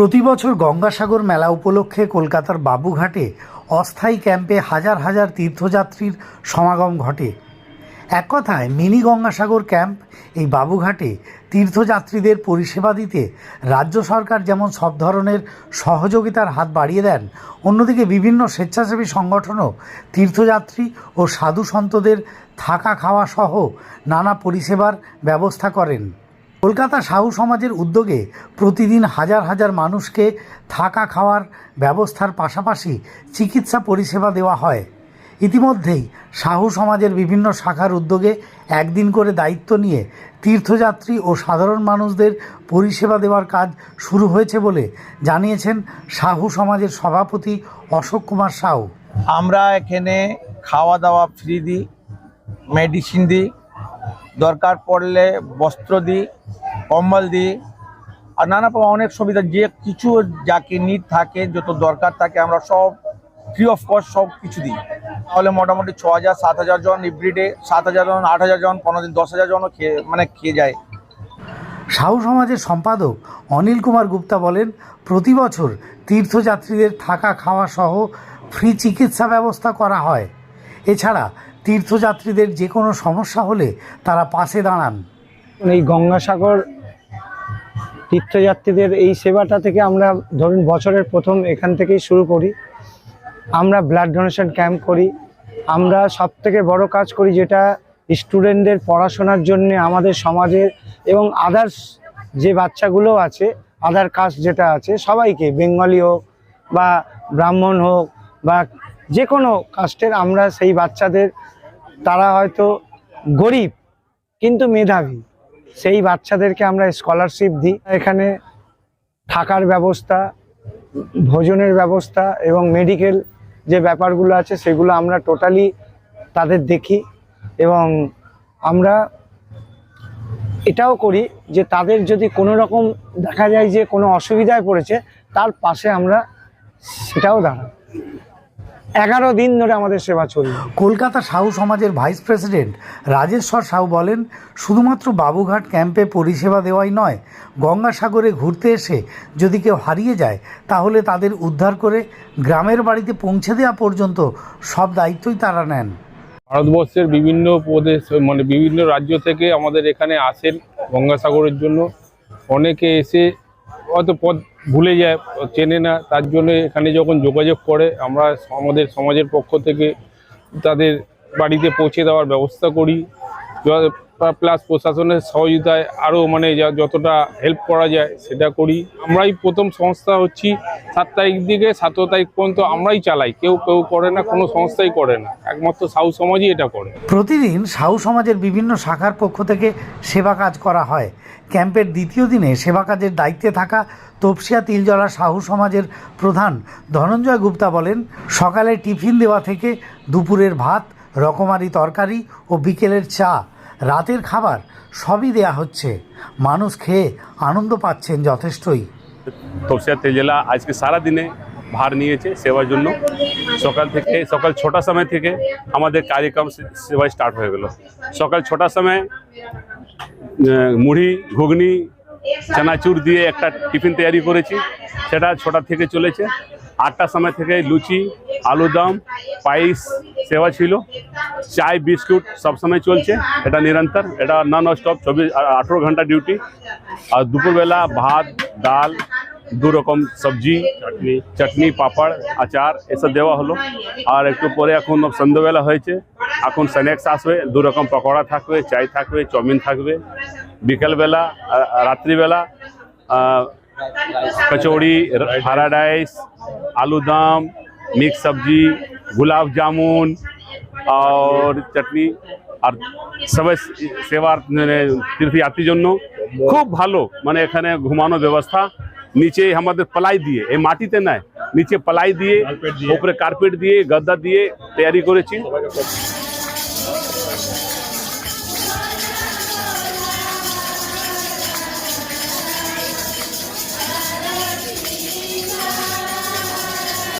প্রতি বছর গঙ্গাসাগর মেলা উপলক্ষে কলকাতার বাবুঘাটে অস্থায়ী ক্যাম্পে হাজার হাজার তীর্থযাত্রীর সমাগম ঘটে। এক কথায়, মিনি গঙ্গাসাগর ক্যাম্প এই বাবুঘাটে তীর্থযাত্রীদের পরিষেবা দিতে রাজ্য সরকার যেমন সব ধরনের সহযোগিতার হাত বাড়িয়ে দেন, অন্যদিকে বিভিন্ন স্বেচ্ছাসেবী সংগঠনও তীর্থযাত্রী ও সাধু সন্তদের থাকা খাওয়া সহ নানা পরিষেবার ব্যবস্থা করেন। কলকাতা সাহু সমাজের উদ্যোগে প্রতিদিন হাজার হাজার মানুষকে থাকা খাওয়ার ব্যবস্থার পাশাপাশি চিকিৎসা পরিষেবা দেওয়া হয়। ইতিমধ্যেই সাহু সমাজের বিভিন্ন শাখার উদ্যোগে একদিন করে দায়িত্ব নিয়ে তীর্থযাত্রী ও সাধারণ মানুষদের পরিষেবা দেওয়ার কাজ শুরু হয়েছে বলে জানিয়েছেন সাহু সমাজের সভাপতি অশোক কুমার সাউ আমরা এখানে খাওয়া দাওয়া ফ্রি দিই মেডিসিন দিই দরকার পড়লে বস্ত্র দিই, কম্বল দিই, আর নানা অনেক সুবিধা, যে কিছু যাকে নিড থাকে, যত দরকার থাকে, আমরা সব ফ্রি অফ কস্ট সব কিছু দিই। তাহলে মোটামুটি ছ হাজার, সাত হাজার জন এভরিডে সাত হাজার জন, আট হাজার জন, পনেরো দিন, দশ হাজার জনও খেয়ে মানে খেয়ে যায়। সাহু সমাজের সম্পাদক অনিল কুমার গুপ্তা বলেন, প্রতি বছর তীর্থযাত্রীদের থাকা খাওয়া সহ ফ্রি চিকিৎসা ব্যবস্থা করা হয়। এছাড়া তীর্থযাত্রীদের যে কোনো সমস্যা হলে তারা পাশে দাঁড়ান। এই গঙ্গাসাগর তীর্থযাত্রীদের এই সেবাটা থেকে আমরা ধরুন বছরের প্রথম এখান থেকেই শুরু করি। আমরা ব্লাড ডোনেশন ক্যাম্প করি। আমরা সব থেকে বড় কাজ করি যেটা স্টুডেন্টদের পড়াশোনার জন্য আমাদের সমাজের এবং আদার্স যে বাচ্চাগুলো আছে আদার কাস্ট যেটা আছে, সবাইকে, বেঙ্গলি হোক বা ব্রাহ্মণ হোক বা যে কোনো কাস্টের, আমরা সেই বাচ্চাদের, তারা হয়তো গরিব কিন্তু মেধাবী, সেই বাচ্চাদেরকে আমরা স্কলারশিপ দিই। এখানে থাকার ব্যবস্থা, ভোজনের ব্যবস্থা এবং মেডিকেল যে ব্যাপারগুলো আছে, সেগুলো আমরা টোটালি তাদের দেখি এবং আমরা এটাও করি যে তাদের যদি কোনো রকম দেখা যায় যে কোনো অসুবিধায় পড়েছে, তার পাশে আমরা সেটাও দাঁড়াই। এগারো দিন ধরে আমাদের সেবা চলবে কলকাতা সাহু সমাজের ভাইস প্রেসিডেন্ট রাজেশ্বর সাহু বলেন শুধুমাত্র বাবুঘাট ক্যাম্পে পরিষেবা দেওয়াই নয় গঙ্গাসাগরে ঘুরতে এসে যদি কেউ হারিয়ে যায় তাহলে তাদের উদ্ধার করে গ্রামের বাড়িতে পৌঁছে দেওয়া পর্যন্ত সব দায়িত্বই তারা নেন। ভারতবর্ষের বিভিন্ন প্রদেশ মানে বিভিন্ন রাজ্য থেকে আমাদের এখানে আসেন গঙ্গাসাগরের জন্য। অনেকে এসে হয়তো পথ ভুলে যায়, চেনে না। তার জন্য এখানে যখন যোগাযোগ করে, আমরা আমাদের সমাজের পক্ষ থেকে তাদের বাড়িতে পৌঁছে দেওয়ার ব্যবস্থা করি। প্লাস প্রশাসনের সহযোগিতায় আরও মানে যতটা হেল্প করা যায় সেটা করি। আমরাই প্রথম সংস্থা হচ্ছি, সাত তারিখ দিকে সতেরো তারিখ পর্যন্ত আমরাই চালাই। কেউ কেউ করে না, কোনো সংস্থাই করে না। একমাত্র সাউ সমাজই এটা করে। প্রতিদিন সাহু সমাজের বিভিন্ন শাখার পক্ষ থেকে সেবা কাজ করা হয়। ক্যাম্পের দ্বিতীয় দিনে সেবা কাজের দায়িত্বে থাকা তপসিয়া তিলজলা সাহু সমাজের প্রধান ধনঞ্জয় গুপ্তা বলেন, সকালে টিফিন দেওয়া থেকে দুপুরের ভাত, রকমারি তরকারি ও বিকেলের চা রাতের খাবার সবই দেয়া হচ্ছে। মানুষ খেয়ে আনন্দ পাচ্ছেন যথেষ্টই। তপসিয়া তেজেলা আজকে সারা দিনে ভার নিয়েছে সেবার জন্য। সকাল থেকে, সকাল ছটার সময় থেকে আমাদের কার্যক্রম সেবা স্টার্ট হয়ে গেল। সকাল ছটার সময় মুড়ি, ঘুগনি, চানাচুর দিয়ে একটা টিফিন তৈরি করেছি। সেটা ছটা থেকে চলেছে। আটটার সময় থেকে লুচি, আলুদম, পায়েস সেবা ছিল। চায় বিস্কুট সবসময় চলছে। এটা নিরন্তর, এটা নন স্টপ চব্বিশ আঠেরো ঘণ্টা ডিউটি আর দুপুরবেলা ভাত, ডাল দু রকম সবজি, চাটনি চাটনি, পাপড়, আচার, এসব দেওয়া হলো। আর একটু পরে এখন সন্ধ্যাবেলা হয়েছে। এখন স্ন্যাক্স আসবে দু রকম পকোড়া থাকবে, চাই থাকবে, চাউমিন থাকবে। বিকেলবেলা রাত্রিবেলা कचौड़ी फ्राइड राइस आलू दम मिक्स सब्जी गुलाब जामुन और চাটনি আর সবাই সেবার মানে তীর্থযাত্রীর জন্য খুব ভালো মানে এখানে ঘুমানো ব্যবস্থা নিচে আমাদের প্লাই দিয়ে এই মাটিতে নয় নিচে প্লাই দিয়ে উপরে কার্পেট দিয়ে গদ্দা দিয়ে তৈরি করেছি